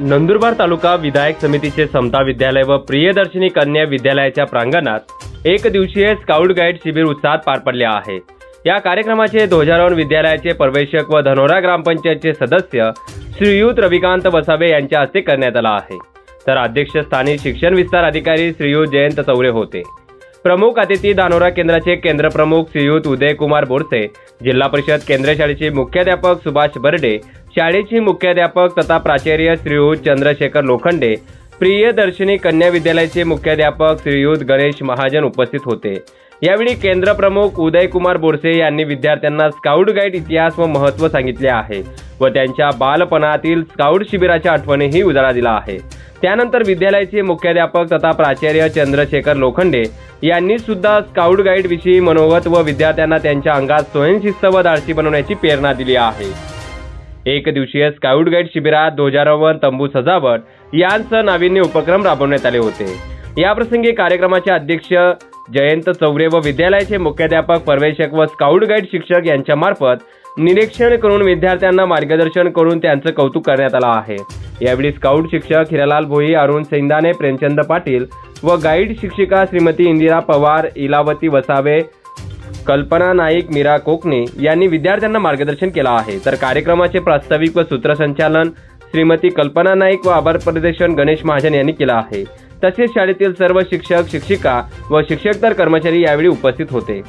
नंदुरबार तालुका विधायक समितीचे समता विद्यालय व प्रियदर्शिनी कन्या विद्यालयाच्या प्रांगणात एक दिवसीय स्काउट गाईड शिबिर उत्साहात पार पडले आहे. या कार्यक्रमाचे ध्वजारोहण विद्यालयाचे प्रवेशक व धनोरा ग्रामपंचायतचे सदस्य श्रीयुत रविकांत वसावे यांच्या हस्ते करण्यात आला आहे. तर अध्यक्षस्थानी शिक्षण विस्तार अधिकारी श्रीयुत जयंत चौरे होते. प्रमुख अतिथी दानोरा केंद्राचे केंद्र प्रमुख श्रीयुत उदयकुमार बोरसे जिल्हा परिषद केंद्र शाळेचे मुख्याध्यापक सुभाष बर्डे शाळेची मुख्याध्यापक तथा प्राचार्य श्रीयुत चंद्रशेखर लोखंडे प्रियदर्शिनी कन्या विद्यालयाचे मुख्याध्यापक श्रीयुत गणेश महाजन उपस्थित होते. यावेळी केंद्रप्रमुख उदयकुमार बोरसे यांनी विद्यार्थ्यांना स्काउट गाईड इतिहास व महत्त्व सांगितले आहे व त्यांच्या बालपणातील स्काउट शिबिराच्या आठवणीही उजाळा दिला आहे. त्यानंतर विद्यालयाचे मुख्याध्यापक तथा प्राचार्य चंद्रशेखर लोखंडे यांनी सुद्धा स्काउट गाईड विषयी मनोगत व विद्यार्थ्यांना त्यांच्या अंगात स्वयंशिस्त व धाडसी बनवण्याची प्रेरणा दिली आहे. एक दिवसीय स्काउट गाईड शिबिरात ध्वजारोहण तंबू सजावट यांसह नाविन्य उपक्रम राबवण्यात आले होते. याप्रसंगी कार्यक्रमाचे अध्यक्ष जयंत चौरे व विद्यालयाचे मुख्याध्यापक पर्यवेक्षक व स्काउट गाईड शिक्षक यांच्या मार्फत निरीक्षण करून विद्यार्थ्यांना मार्गदर्शन करून त्यांचं कौतुक करण्यात आलं आहे. यावेळी स्काउट शिक्षक हिरालाल भोई अरुण सैंदाने प्रेमचंद पाटील व गाईड शिक्षिका श्रीमती इंदिरा पवार इलावती वसावे कल्पना नाईक मीरा कोकणे यांनी विद्यार्थ्यांना मार्गदर्शन केलं आहे. तर कार्यक्रमाचे प्रास्ताविक व सूत्रसंचालन श्रीमती कल्पना नाईक व आभार प्रदर्शन गणेश महाजन यांनी केलं आहे. तसेच शाळेतील सर्व शिक्षक शिक्षिका व शिक्षकतर कर्मचारी यावेळी उपस्थित होते.